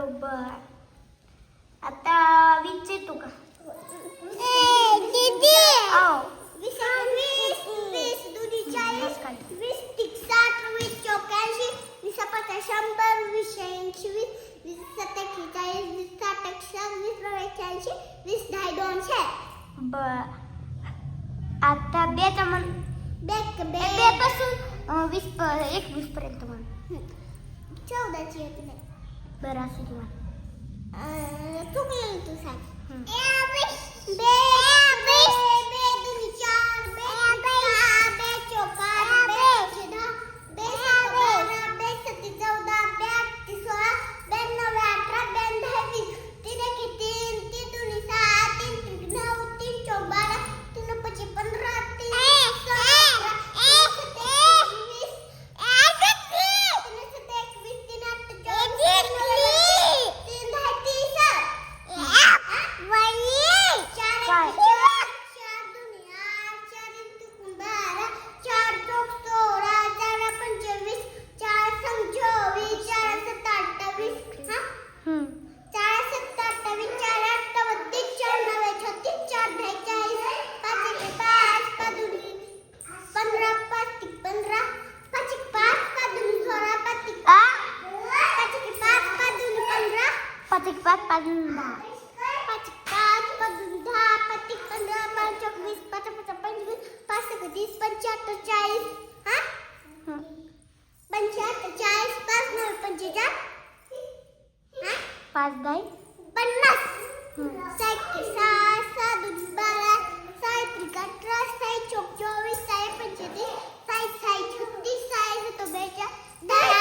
बरोबर. आता वीस येतो का शंभर वीस ऐंशी वीस वीस सत्तेचाळीस वीस साठ वीस वीस दहा दोनशे. बर. आता बेचा म्हण बे बेपासून वीस एकवीस पर्यंत म्हण. चौदाची एक बरं असं किंवा अं, चुकलं तू सांग पाच पाच पाच दहा पाच पाच दहा पाच एक पंधरा पाच चौक वीस पाच पाच पंचवीस पाच तीस पंच्याहत्तर चाळीस हा. पंच्याहत्तर चाळीस पाच नऊ पंचेचाळ हा? पाच दहा पन्नास. सहा एक्के सहा दोन बारा सहा त्रिक अठरा सहा चौक चोवीस सहा पंचेतीस सहा सहा छत्तीस दहा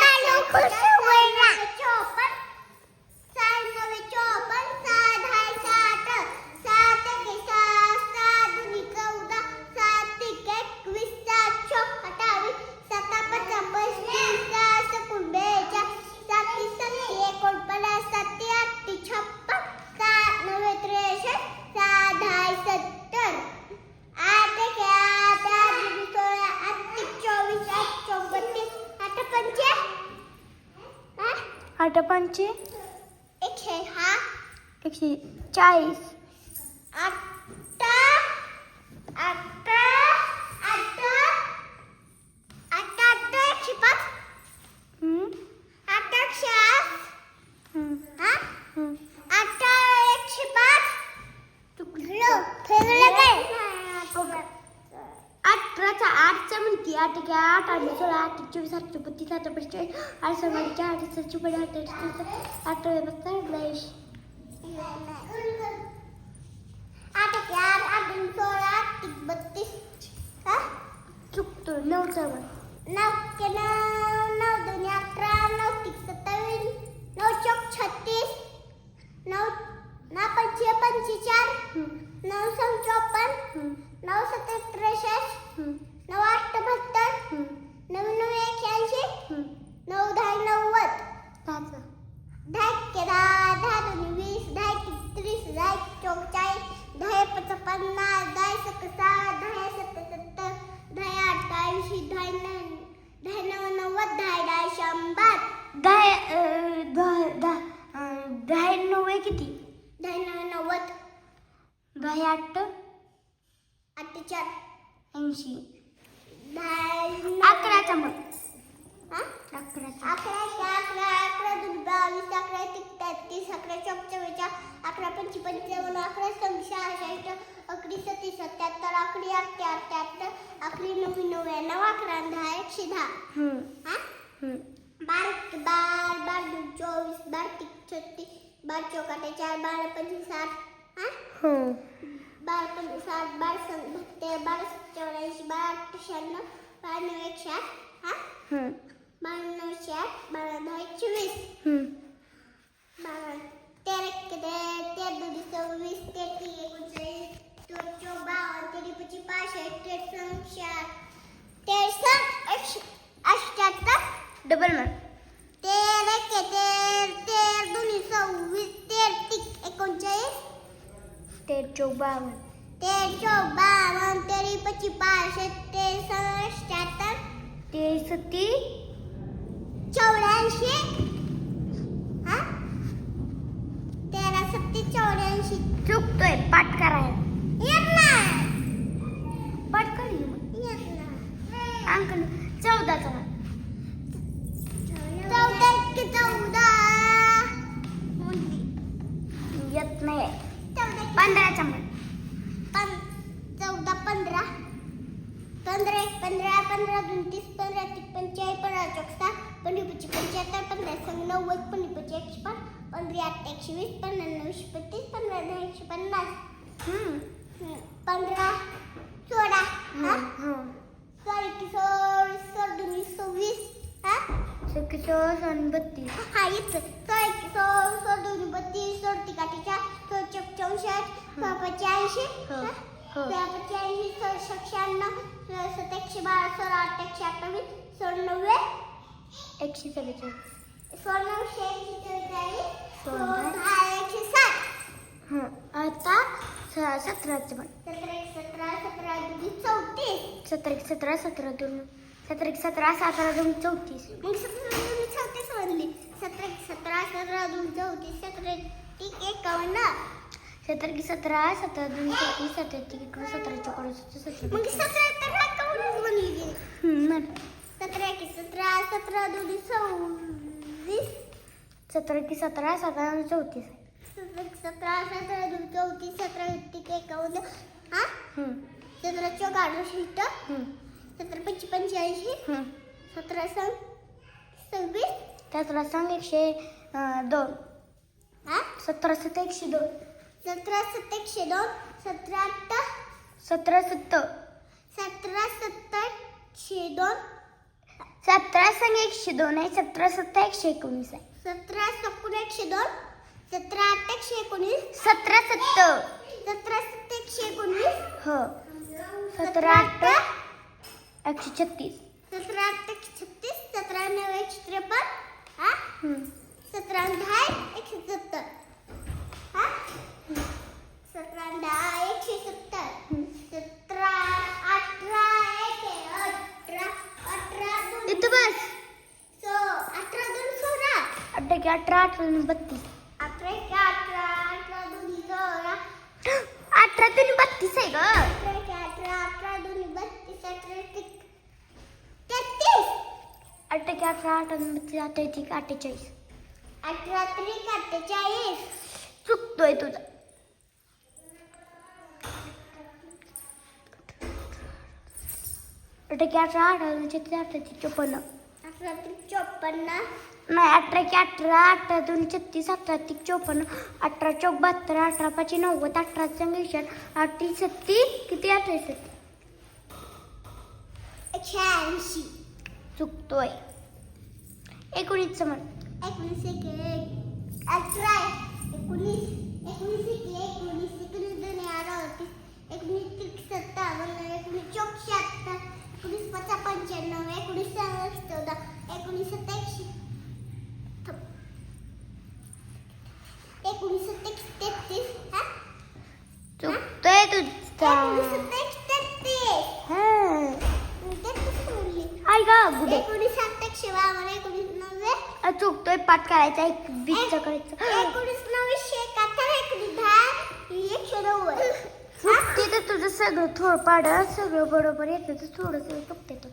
आठ पंचे एकशे हा एकशे चाळीस आठा आठा आठा आठा आठा एकशे पाच हम्म. आठा एकशे आठ हम्म. हा हम्म. आठा एकशे पाच चुकलो फेगलं काय अठराचा आठचा म्हणते आठ एक आठ आठ चोवीस आठ बत्तीस आठ पंचेचाळीस आठ सव्वाचे आठ सातशे दोन सोळा आठ एक बत्तीस. हा? चुकतो नऊ के नऊ नऊ दोन्ही अठरा नऊ तीस सत्तावीस नऊ चौक छत्तीस नऊ नऊ पंचे पंचेचाळ नऊ सम चोपन्न नऊ सत्तर त्रेसष्ट नऊ आठ बहात्तर नऊ नऊ नऊ दहा नव्वद? दहा दहा दहा दोन्ही वीस दहा तीस दहा चौचाळीस दहा पाच पन्नास दहा सत्तर सहा दहा सत्तर दहा एक आठ ऐंशी दहा नऊ दहा नऊ नव्वद दहा दहा शंभर दहा दहा दहा दहा आहे किती? दहा नऊ नव्वद दहा आठ अठ्ठेचाळ ऐंशी. मग. हा? अकराचा. अकराशे अकरा अकरा दोन बावीस अकरा तीस तेहतीस अकरा चौवेचाळ अकरा पंचे पंचावन्न अकरा सव्वीस सहासष्ट अकरी सत्तीस सत्याहत्तर अकरी अठ्ठे अठ्ठ्याहत्तर अकरी नव्वे नव्याण्णव अकरा दहा एकशे दहा. हा. बारा बार बार चोवीस बार तीस छत्तीस बार चौकाटे चार बारा पंचवीस हो. बारा पंचवीस साठ बारा सं बहात्तर बारा चौऱ्याऐंशी बारा अठ्ठे शहाण्णव बारा नऊ एकशे आठ हा हम्म. बारा नऊशे आठ बारा दहा एकशे वीस हम्म. बारा तेरा एक्के ते तेरा दोन्ही सव्वीस तेरा तीन एकोणचाळीस दोन चौक बावन्न तेरी पच्चीस पासष्ट तेरा सहाशे आठ तेरा सहा एकशे अठ्ठ्याहत्तर डबल मग तेरा एक्के तेरा तेरा दोन्ही सव्वीस तेरा तीन एकोणचाळीस ते चौक तेरा चौक बावन्न तेरी पच्चीस पासष्ट तेरा सहा अठ्ठ्याहत्तर ते सत्ती चौऱ्याऐंशी. हा? तेरा सत्ती चौऱ्याऐंशी. चुकतोय पाठ करायला येत ना पाठ कर ही मग. येत ना अंक चौदाचा मग चौदा एक्के चौदा येत नाही चौदा पंधराचा मग पंधरा पंधरा पंधरा पंधरा दोन तीस पंधरा तीस पंचेचाळीस पंधरा चौक साठ पंधरा पंच्याहत्तर पंधरा संग नव्वद पंधरा पंचे एकशे पाच पंधरा आठ एकशे वीस पन्नास एकशे पस्तीस पंधरा दहा एकशे पन्नास. पंधरा सोळा हा. सोळा की सोळ सोळ दोन्ही सव्वीस हा? सव्वीस आणि बत्तीस. हा येतं सोळा की सोळ सोळ दोन्ही बत्तीस सोळ ती काठीच्या सोळ चौक चौसष्ट सोळ पंच्याऐंशी हो. सोळा पंच्याऐंशी सोळ शहाण्णव एकशे बारा सोळा आठ एकशे अठ्ठावीस सोळ नव्वे एकशे चव्वेचाळीस सोळ नऊशे एकशे चौवेचाळीस सोळ. एकशे साठ. हं. आता स- सतराचं पण सतरा एक सतरा सतरा दोन्ही चौतीस. सतरा एक सतरा सतरा दोन. सतरा एक सतरा सतरा दोन चौतीस. मग सतरा दोन्ही चौतीस म्हणली सतरा एक सतरा सतरा दोन चौतीस. सतरा एक एकावन्न. सतरा की सतरा सतरा दोन सतरा तीन एकोण सतरा चौकोन सतरा मग सतरा तर एकावन्नच म्हणली गेली. सतरा एक सतरा सतरा दोन्ही सव्वीस. सतरा की सतरा सतरा दोन चौतीस सतरा सतरा सतरा दोन चौतीस सतरा एक एकावन्न. हा? सतरा चौक अडुसष्ट सतरा पंचे पंच्याऐंशी. सतरा सं सव्वीस. त्यातला सांग एकशे दोन. हा? सतरा सत्तर एकशे दोन. सतरा सत्तर एकशे दोन सतरा आठ सतरा सत्तर सतरा सत्तर एकशे दोन सतरा सांग एकशे दोन आहे सतरा सत्तर एकशे एकोणीस आहे. सतरा सत्तर एकशे दोन सतरा आठ एकशे एकोणीस सतरा सत्तर सतरा सत्तर एकशे एकोणीस हो. सतरा आठ एकशे छत्तीस. सतरा आठ एकशे छत्तीस सतरा नऊ एकशे त्रेपन्न हा हं. सतरा आणि दहा एकशे सत्तर हा सतरा आणि दहा एकशे सत्तर हं. सतरा अठरा एक अठरा अठरा दोन इथं बस सो अठरा दोन सोळा अठरा की अठरा बत्तीस अठरा एक अठरा अठरा दोन सोळा. अठरा दोन बत्तीस आहे अठरा अठरा अठरा बत्तीस एक अठ्ठेचाळीस. अठरा त्रिक अठ्ठेचाळीस. चुकतोय तुझा. अठरा अठरा अठरा चोपन्न. अठरा त्रिक चोपन्न नाही अठरा की अठरा अठरा दोन छत्तीस अठरा तीन चोपन्न अठरा चौक बहात्तर अठरा पाचशे नव्वद अठरा चंगेशन अठरा छत्तीस किती अठरा छत्तीस? एकशे ऐंशी. चुकतोय. एकोणीसचं म्हण एकोणीस एक अठरा एकोणीस एकोणीस एक एकोणीस एकोणीस दोन अठरा अडतीस. एकोणीस सत्तावन्न एकोणीस चौक शहात्तर एकोणीस पाच पंच्याण्णव एकोणीस सहा चौदा एकोणीस सत्ता एकशे थांब. एकोणीस सत्ता एकशे तेहतीस हा चुकतोय हा गुडे नव्वे आ, चुकतोय पाठ करायचा एक वीसचं करायचं चुकते तर तुझं सगळं थोडं पाड सगळं बरोबर येतं तर थोडंसं चुकते तर